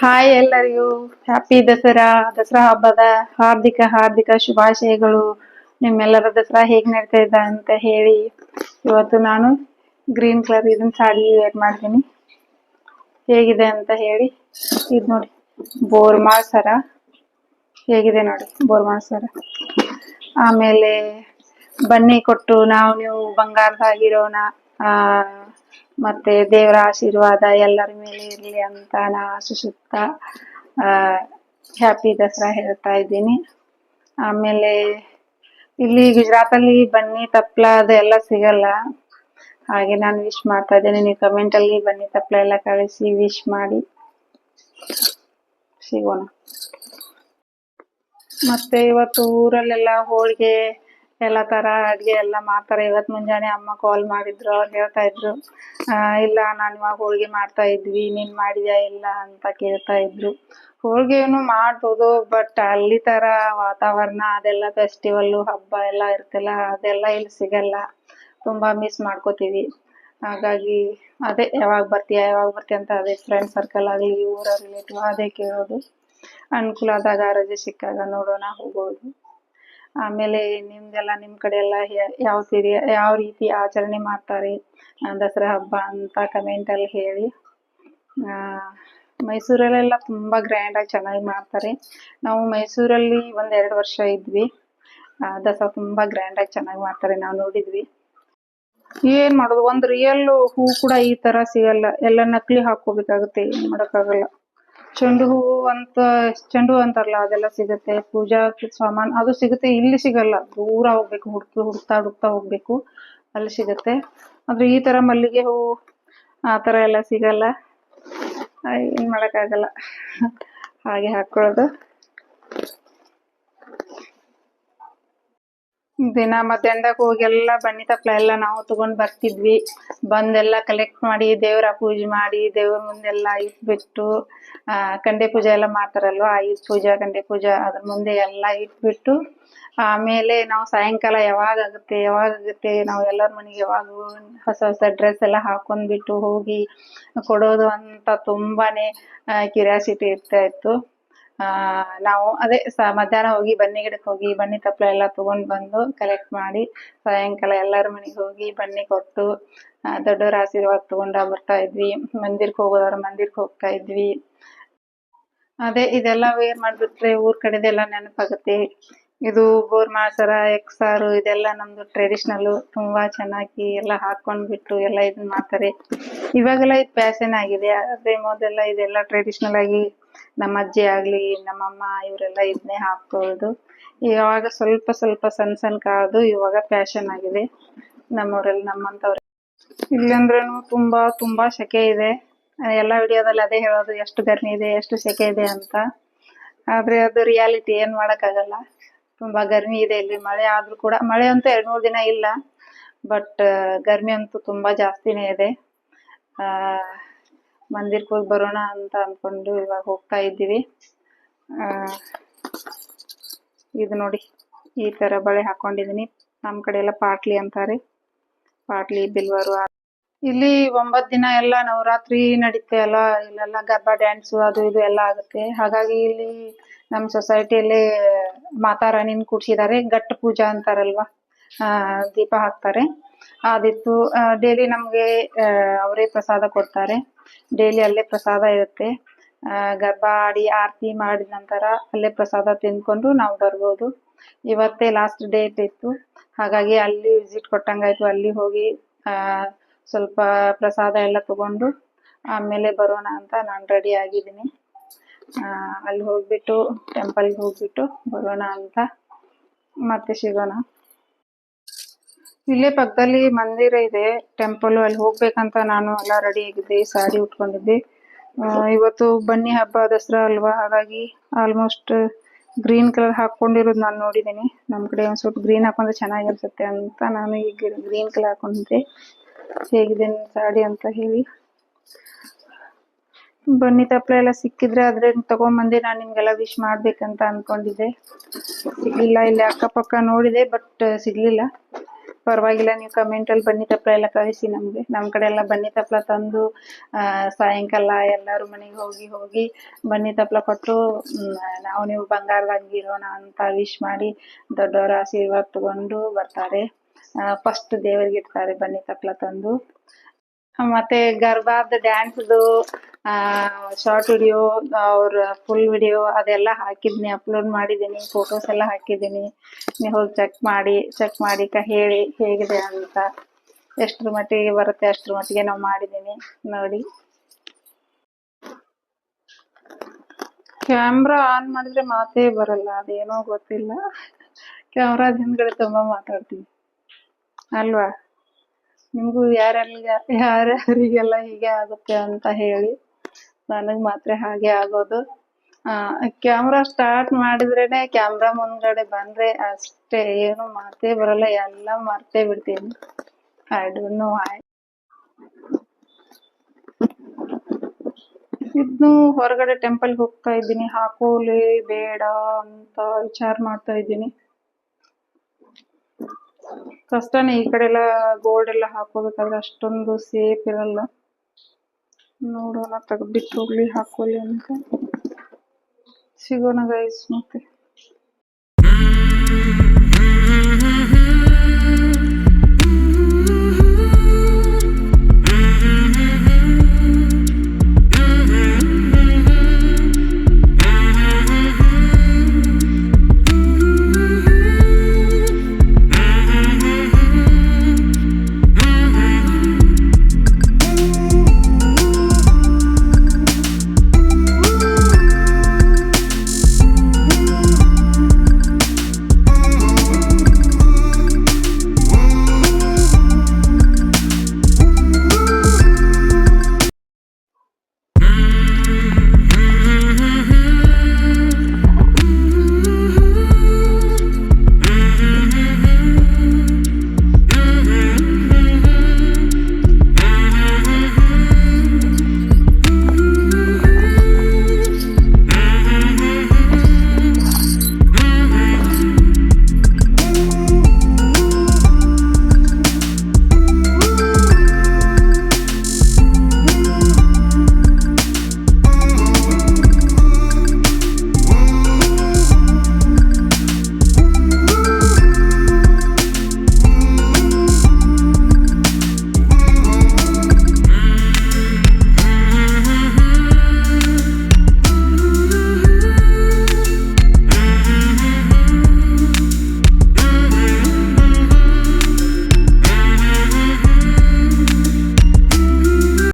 Hi ಎಲ್ಲರಿಗೂ. Happy Dasara Dasara ಹಬ್ಬದ ಹಾರ್ದಿಕ ಹಾರ್ದಿಕ ಶುಭಾಶಯಗಳು. ನಿಮ್ಮೆಲ್ಲರ ದಸರಾ ಹೇಗ್ ನಡೀತಾ ಇದ್ದ ಅಂತ ಹೇಳಿ ಇವತ್ತು ನಾನು ಗ್ರೀನ್ ಕಲರ್ ಇದನ್ನ ಸಾಡಿ ವೇರ್ ಮಾಡ್ತೀನಿ. ಹೇಗಿದೆ ಅಂತ ಹೇಳಿ. ಇದು ನೋಡಿ, ಬೋರ್ಮಾಳ್ ಸರ. ಹೇಗಿದೆ ನೋಡಿ, ಬೋರ್ಮಾಳ್ ಸರ. ಆಮೇಲೆ ಬನ್ನಿ ಕೊಟ್ಟು ನಾವು ನೀವು ಬಂಗಾರದಾಗಿರೋಣ ಆ ಮತ್ತೆ ದೇವರ ಆಶೀರ್ವಾದ ಎಲ್ಲರ ಮೇಲೆ ಇರಲಿ ಅಂತ ನಾ ಆಶಿಸುತ್ತಾ ಹ್ಯಾಪಿ ದಸರಾ ಹೇಳ್ತಾ ಇದ್ದೀನಿ. ಆಮೇಲೆ ಇಲ್ಲಿ ಗುಜರಾತಲ್ಲಿ ಬನ್ನಿ ತಪ್ಲ ಅದೆಲ್ಲ ಸಿಗಲ್ಲ. ಹಾಗೆ ನಾನು ವಿಶ್ ಮಾಡ್ತಾ ಇದ್ದೇನೆ. ನೀವು ಕಮೆಂಟಲ್ಲಿ ಬನ್ನಿ ತಪ್ಲ ಎಲ್ಲ ಕಳಿಸಿ ವಿಶ್ ಮಾಡಿ. ಸಿಗೋಣ. ಮತ್ತೆ ಇವತ್ತು ಊರಲ್ಲೆಲ್ಲ ಹೋಳಿಗೆ ಎಲ್ಲ ತರ ಅಡ್ಗೆ ಎಲ್ಲ ಮಾಡ್ತಾರೆ. ಇವತ್ತು ಮುಂಜಾನೆ ಅಮ್ಮ ಕಾಲ್ ಮಾಡಿದ್ರು, ಅವ್ರು ಹೇಳ್ತಾ ಇದ್ರು ಇಲ್ಲ, ನಾನು ಇವಾಗ ಹೋಳಿಗೆ ಮಾಡ್ತಾ ಇದ್ವಿ, ನೀನ್ ಮಾಡಿದ್ಯಾ ಇಲ್ಲ ಅಂತ ಕೇಳ್ತಾ ಇದ್ರು. ಹೋಳಿಗೆನು ಮಾಡ್ಬೋದು ಬಟ್ ಅಲ್ಲಿ ತರ ವಾತಾವರಣ, ಅದೆಲ್ಲ ಫೆಸ್ಟಿವಲ್ ಹಬ್ಬ ಎಲ್ಲ ಇರ್ತಲ್ಲ ಅದೆಲ್ಲ ಇಲ್ಲಿ ಸಿಗಲ್ಲ. ತುಂಬಾ ಮಿಸ್ ಮಾಡ್ಕೋತೀವಿ. ಹಾಗಾಗಿ ಅದೇ, ಯಾವಾಗ ಬರ್ತೀಯಾ, ಯಾವಾಗ ಬರ್ತೀಯ ಅಂತ ಅದೇ ಫ್ರೆಂಡ್ ಸರ್ಕಲ್ ಆಗಲಿ, ಊರ ರಿಲೇಟಿವ್ ಅದೇ ಕೇಳೋದು. ಅನುಕೂಲ ಆದಾಗ ರಜೆ ಸಿಕ್ಕಾಗ ನೋಡೋಣ ಹೋಗೋದು ಆಮೇಲೆ ನಿಮ್ದೆಲ್ಲ ನಿಮ್ ಕಡೆ ಎಲ್ಲ ಯಾವ ಸೀರೆ ಯಾವ ರೀತಿ ಆಚರಣೆ ಮಾಡ್ತಾರೆ? ದಸರಾ ಹಬ್ಬ ಅಂತ ಕಮೆಂಟ್ ಅಲ್ಲಿ ಹೇಳಿ. ಆ, ಮೈಸೂರಲ್ಲೆಲ್ಲ ತುಂಬಾ ಗ್ರ್ಯಾಂಡ್ ಆಗಿ ಚೆನ್ನಾಗಿ ಮಾಡ್ತಾರೆ. ನಾವು ಮೈಸೂರಲ್ಲಿ ಒಂದ್ ಎರಡು ವರ್ಷ ಇದ್ವಿ. ದಸರಾ ತುಂಬಾ ಗ್ರ್ಯಾಂಡ್ ಆಗಿ ಚೆನ್ನಾಗಿ ಮಾಡ್ತಾರೆ ನಾವು ನೋಡಿದ್ವಿ. ಏನ್ ಮಾಡೋದು ಒಂದ್ ರಿಯಲ್ ಹೂ ಕೂಡ ಈ ತರ ಸಿಗಲ್ಲ. ಎಲ್ಲ ನಕಲಿ ಹಾಕೋಬೇಕಾಗುತ್ತೆ ಏನ್ ಮಾಡಕ್ಕಾಗಲ್ಲ. ಚೆಂಡು ಹೂವು ಅಂತ ಚೆಂಡು ಹೂ ಅಂತಾರಲ್ಲ ಅದೆಲ್ಲ ಸಿಗುತ್ತೆ. ಪೂಜಾ ಸಾಮಾನ್ ಅದು ಸಿಗುತ್ತೆ. ಇಲ್ಲಿ ಸಿಗಲ್ಲ. ದೂರ ಹೋಗ್ಬೇಕು ಹುಡುಕಿ ಹುಡುಕ್ತಾ ಹುಡುಕ್ತಾ ಹೋಗ್ಬೇಕು. ಅಲ್ಲಿ ಸಿಗುತ್ತೆ. ಆದ್ರೆ ಈ ತರ ಮಲ್ಲಿಗೆ ಹೂವು ಆ ತರ ಎಲ್ಲ ಸಿಗಲ್ಲ. ಏನ್ ಏನ್ ಮಾಡಕ್ಕಾಗಲ್ಲ. ಹಾಗೆ ಹಾಕೊಳ್ಳೋದು. ದಿನ ಮಧ್ಯಾಹ್ನದಾಗ ಹೋಗಿ ಎಲ್ಲ ಬನ್ನಿ ತಪ್ಪಲ ಎಲ್ಲ ನಾವು ತಗೊಂಡ್ ಬರ್ತಿದ್ವಿ. ಬಂದೆಲ್ಲ ಕಲೆಕ್ಟ್ ಮಾಡಿ, ದೇವ್ರ ಪೂಜೆ ಮಾಡಿ, ದೇವ್ರ ಮುಂದೆಲ್ಲ ಇಟ್ಬಿಟ್ಟು ಆ, ಕಂಡೆ ಪೂಜೆ ಎಲ್ಲ ಮಾಡ್ತಾರಲ್ವಾ ಆಯುಧ ಪೂಜಾ, ಕಂಡೆ ಪೂಜೆ ಅದ್ರ ಮುಂದೆ ಎಲ್ಲ ಇಟ್ಬಿಟ್ಟು, ಆಮೇಲೆ ನಾವು ಸಾಯಂಕಾಲ ಯಾವಾಗ ಆಗುತ್ತೆ ಯಾವಾಗ ಆಗುತ್ತೆ, ನಾವು ಎಲ್ಲರ ಮನೆಗೆ ಯಾವಾಗ ಹೊಸ ಹೊಸ ಡ್ರೆಸ್ ಎಲ್ಲ ಹಾಕೊಂಡ್ಬಿಟ್ಟು ಹೋಗಿ ಕೊಡೋದು ಅಂತ ತುಂಬಾನೇ ಕ್ಯೂರಿಯಾಸಿಟಿ ಇರ್ತಾ ಇತ್ತು. ನಾವು ಅದೇ ಸ ಮಧ್ಯಾಹ್ನ ಹೋಗಿ ಬನ್ನಿ ಗಿಡಕ್ಕೆ ಹೋಗಿ ಬನ್ನಿ ತಪ್ಪಲ ಎಲ್ಲ ತಗೊಂಡ್ ಬಂದು ಕಲೆಕ್ಟ್ ಮಾಡಿ ಸಾಯಂಕಾಲ ಎಲ್ಲರ ಮನೆಗೆ ಹೋಗಿ ಬನ್ನಿ ಕೊಟ್ಟು ಆ, ದೊಡ್ಡವರ ಆಶೀರ್ವಾದ ತಗೊಂಡ ಬರ್ತಾ ಇದ್ವಿ. ಮಂದಿರಕ್ಕೆ ಹೋಗೋದವ್ರ ಮಂದಿರಕ್ಕೆ ಹೋಗ್ತಾ ಇದ್ವಿ. ಅದೇ ಇದೆಲ್ಲ ವೇರ್ ಮಾಡ್ಬಿಟ್ರೆ ಊರ್ ಕಡೆದೆಲ್ಲ ನೆನಪಾಗುತ್ತೆ. ಇದು ಬೋರ್ ಮಾಡ್ಸಾರ ಎಕ್ಸಾರು ಇದೆಲ್ಲ ನಮ್ದು ಟ್ರೆಡಿಷನಲ್ ತುಂಬಾ ಚೆನ್ನಾಗಿ ಎಲ್ಲ ಹಾಕೊಂಡ್ಬಿಟ್ಟು ಎಲ್ಲ ಇದನ್ನ ಮಾಡ್ತಾರೆ. ಇವಾಗೆಲ್ಲ ಇದು ಫ್ಯಾಷನ್ ಆಗಿದೆ. ಆದ್ರೆ ಮೊದಲೆಲ್ಲ ಇದೆಲ್ಲ ಟ್ರೆಡಿಷನಲ್ ಆಗಿ ನಮ್ಮ ಅಜ್ಜಿ ಆಗ್ಲಿ ನಮ್ಮಮ್ಮ ಇವರೆಲ್ಲ ಇದನ್ನೇ ಹಾಕ್ಕೊಳ್ಳೋದು ಇವಾಗ ಸ್ವಲ್ಪ ಸ್ವಲ್ಪ ಸಣ್ಣ ಸಣ್ಣ ಕಾದು ಇವಾಗ ಫ್ಯಾಷನ್ ಆಗಿದೆ. ನಮ್ಮೂರಲ್ಲಿ, ನಮ್ಮಂತವ್ರೆ ಇಲ್ಲಂದ್ರೂ ತುಂಬಾ ತುಂಬಾ ಸೆಕೆ ಇದೆ. ಎಲ್ಲ ವಿಡಿಯೋದಲ್ಲಿ ಅದೇ ಹೇಳೋದು, ಎಷ್ಟು ಗರ್ಮಿ ಇದೆ, ಎಷ್ಟು ಸೆಕೆ ಇದೆ ಅಂತ. ಆದ್ರೆ ಅದು ರಿಯಾಲಿಟಿ ಏನ್ ಮಾಡಕ್ಕಾಗಲ್ಲ. ತುಂಬಾ ಗರ್ಮಿ ಇದೆ ಇಲ್ಲಿ, ಮಳೆ ಆದ್ರೂ ಕೂಡ, ಮಳೆ ಅಂತೂ ಎರಡು ಮೂರು ದಿನ ಇಲ್ಲ ಬಟ್ ಗರ್ಮಿ ಅಂತೂ ತುಂಬಾ ಜಾಸ್ತಿನೇ ಇದೆ. ಆ ಮಂದಿರಕ್ಕೆ ಹೋಗಿ ಬರೋಣ ಅಂತ ಅನ್ಕೊಂಡು ಇವಾಗ ಹೋಗ್ತಾ ಇದ್ದೀವಿ. ಇದು ನೋಡಿ, ಈ ತರ ಬಳೆ ಹಾಕೊಂಡಿದೀನಿ. ನಮ್ ಕಡೆ ಎಲ್ಲ ಪಾಟ್ಲಿ ಅಂತಾರೆ. ಪಾಟ್ಲಿ, ಬಿಲ್ವಾರು ಇಲ್ಲಿ ಒಂಬತ್ತು ದಿನ ಎಲ್ಲ ನವರಾತ್ರಿ ನಡೀತೆ ಅಲ್ಲ, ಇಲ್ಲೆಲ್ಲ ಗರ್ಬಾ ಡ್ಯಾನ್ಸ್ ಅದು ಇದು ಎಲ್ಲ ಆಗುತ್ತೆ. ಹಾಗಾಗಿ ಇಲ್ಲಿ ನಮ್ ಸೊಸೈಟಿಯಲ್ಲಿ ಮಾತಾ ರಾಣಿನ ಕೂಡ್ಸಿದ್ದಾರೆ. ಗಟ್ಟ ಪೂಜಾ ಅಂತಾರಲ್ವಾ? ದೀಪ ಹಾಕ್ತಾರೆ. ಅದಿತ್ತು ಡೈಲಿ ನಮಗೆ ಅವರೇ ಪ್ರಸಾದ ಕೊಡ್ತಾರೆ. ಡೈಲಿ ಅಲ್ಲೇ ಪ್ರಸಾದ ಇರುತ್ತೆ. ಗರ್ಭ ಆಡಿ, ಆರತಿ ಮಾಡಿದ ನಂತರ ಅಲ್ಲೇ ಪ್ರಸಾದ ತಿಂದ್ಕೊಂಡು ನಾವು ಬರ್ಬೋದು. ಇವತ್ತೇ ಲಾಸ್ಟ್ ಡೇಟ್ ಇತ್ತು. ಹಾಗಾಗಿ ಅಲ್ಲಿ ವಿಸಿಟ್ ಕೊಟ್ಟಂಗಾಯ್ತು. ಅಲ್ಲಿ ಹೋಗಿ ಸ್ವಲ್ಪ ಪ್ರಸಾದ ಎಲ್ಲ ತಗೊಂಡು ಆಮೇಲೆ ಬರೋಣ ಅಂತ ನಾನು ರೆಡಿ ಆಗಿದ್ದೀನಿ. ಅಲ್ಲಿ ಹೋಗ್ಬಿಟ್ಟು ಟೆಂಪಲ್ಗೆ ಹೋಗ್ಬಿಟ್ಟು ಬರೋಣ ಅಂತ. ಮತ್ತೆ ಸಿಗೋಣ. ಇಲ್ಲೇ ಪಕ್ಕದಲ್ಲಿ ಮಂದಿರ ಇದೆ ಟೆಂಪಲ್ ಅಲ್ಲಿ ಹೋಗ್ಬೇಕಂತ ನಾನು ಎಲ್ಲ ರೆಡಿ ಆಗಿದ್ದೆ ಸಾಡಿ ಉಟ್ಕೊಂಡಿದ್ದೆ. ಇವತ್ತು ಬನ್ನಿ ಹಬ್ಬ, ದಸರಾ ಅಲ್ವಾ? ಹಾಗಾಗಿ ಆಲ್ಮೋಸ್ಟ್ ಗ್ರೀನ್ ಕಲರ್ ಹಾಕೊಂಡಿರೋದು ನಾನು ನೋಡಿದ್ದೀನಿ ನಮ್ ಕಡೆ ಒಂದ್ ಸ್ವಲ್ಪ ಗ್ರೀನ್ ಹಾಕೊಂಡ್ರೆ ಚೆನ್ನಾಗಿ ಅನ್ಸುತ್ತೆ ಅಂತ ನಾನು ಈಗ ಗ್ರೀನ್ ಕಲರ್ ಹಾಕೊಂಡಿದ್ದೆ. ಹೇಗಿದೆ ಸಾಡಿ ಅಂತ ಹೇಳಿ. ಬನ್ನಿ ತಪ್ಪಲ ಎಲ್ಲ ಸಿಕ್ಕಿದ್ರೆ ಆದ್ರೆ ತಗೊಂಬಂದೆ ನಾನು ನಿಮ್ಗೆಲ್ಲ ವಿಶ್ ಮಾಡ್ಬೇಕಂತ ಅನ್ಕೊಂಡಿದ್ದೆ. ಸಿಗ್ಲಿಲ್ಲ, ಇಲ್ಲಿ ಅಕ್ಕಪಕ್ಕ ನೋಡಿದೆ ಬಟ್ ಸಿಗ್ಲಿಲ್ಲ. ಪರವಾಗಿಲ್ಲ, ನೀವು ಕಮೆಂಟ್ ಅಲ್ಲಿ ಬನ್ನಿ ತಪ್ಪಲ ಎಲ್ಲ ಕಳಿಸಿ ನಮಗೆ. ನಮ್ಮ ಕಡೆ ಎಲ್ಲ ಬನ್ನಿ ತಪ್ಪಲ ತಂದು ಸಾಯಂಕಾಲ ಎಲ್ಲರೂ ಮನೆಗೆ ಹೋಗಿ ಹೋಗಿ ಬನ್ನಿ ತಪ್ಪಲ ಕೊಟ್ಟು ನಾವು ನೀವು ಬಂಗಾರದ ಇರೋಣ ಅಂತ ವಿಶ್ ಮಾಡಿ ದೊಡ್ಡವರ ಆಶೀರ್ವಾದ ತಗೊಂಡು ಬರ್ತಾರೆ. ಫಸ್ಟ್ ದೇವರಿಗೆ ಇಡ್ತಾರೆ ಬನ್ನಿ ತಪ್ಪಲ ತಂದು. ಮತ್ತೆ ಗರ್ಭಾದ ಡ್ಯಾನ್ಸ್ದು ಶಾರ್ಟ್ ವಿಡಿಯೋ, ಅವ್ರ ಫುಲ್ ವಿಡಿಯೋ ಅದೆಲ್ಲ ಹಾಕಿದ್ನಿ ಅಪ್ಲೋಡ್ ಮಾಡಿದ್ದೀನಿ ಫೋಟೋಸ್ ಎಲ್ಲ ಹಾಕಿದ್ದೀನಿ ನೀವು ಹೋಗಿ ಚೆಕ್ ಮಾಡಿ ಚೆಕ್ ಮಾಡಿ ಹೇಳಿ, ಹೇಗಿದೆ ಅಂತ. ಎಷ್ಟ್ರ ಮಟ್ಟಿಗೆ ಬರುತ್ತೆ, ಅಷ್ಟ್ರ ಮಟ್ಟಿಗೆ ನಾವು ಮಾಡಿದ್ದೀನಿ ನೋಡಿ. ಕ್ಯಾಮ್ರಾ ಆನ್ ಮಾಡಿದ್ರೆ ಮಾತೇ ಬರಲ್ಲ, ಅದೇನೋ ಗೊತ್ತಿಲ್ಲ. ಕ್ಯಾಮ್ರಾದ ಹಿಂದ್ಗಡೆ ತುಂಬಾ ಮಾತಾಡ್ತೀನಿ. ಅಲ್ವಾ? ನಿಮಗೂ ಯಾರೆಲ್ಲ ಯಾರ್ಯಾರಿಗೆಲ್ಲ ಹೀಗೆ ಆಗುತ್ತೆ ಅಂತ ಹೇಳಿ ನನಗ್ ಮಾತ್ರ ಹಾಗೆ ಆಗೋದು. ಕ್ಯಾಮ್ರಾ ಸ್ಟಾರ್ಟ್ ಮಾಡಿದ್ರೇನೆ ಕ್ಯಾಮ್ರಾ ಮುಂದ್ಗಡೆ ಬಂದ್ರೆ ಅಷ್ಟೇ, ಏನು ಮಾತೇ ಬರಲ್ಲ, ಎಲ್ಲ ಮರ್ತೇ ಬಿಡ್ತೀನಿ. ಐ ಡೋಂಟ್ ನೋ ಐ ಇದ್ನು ಹೊರಗಡೆ ಟೆಂಪಲ್ ಹೋಗ್ತಾ ಇದ್ದೀನಿ. ಹಾಕೋಲಿ ಬೇಡ ಅಂತ ವಿಚಾರ ಮಾಡ್ತಾ ಇದ್ದೀನಿ. ಕಷ್ಟನೇ ಈ ಕಡೆ ಎಲ್ಲ ಗೋಲ್ಡ್ ಎಲ್ಲ ಹಾಕೋಬೇಕಾದ್ರೆ ಅಷ್ಟೊಂದು ಸೇಫ್ ಇರಲ್ಲ. ನೋಡೋಣ ತೆಗ್ದ್ಬಿಟ್ಟು ಹೋಗ್ಲಿ ಹಾಕೋಲಿ ಅಂತ. ಸಿಗೋಣ ಗೈಸ್ ಮತ್ತೆ.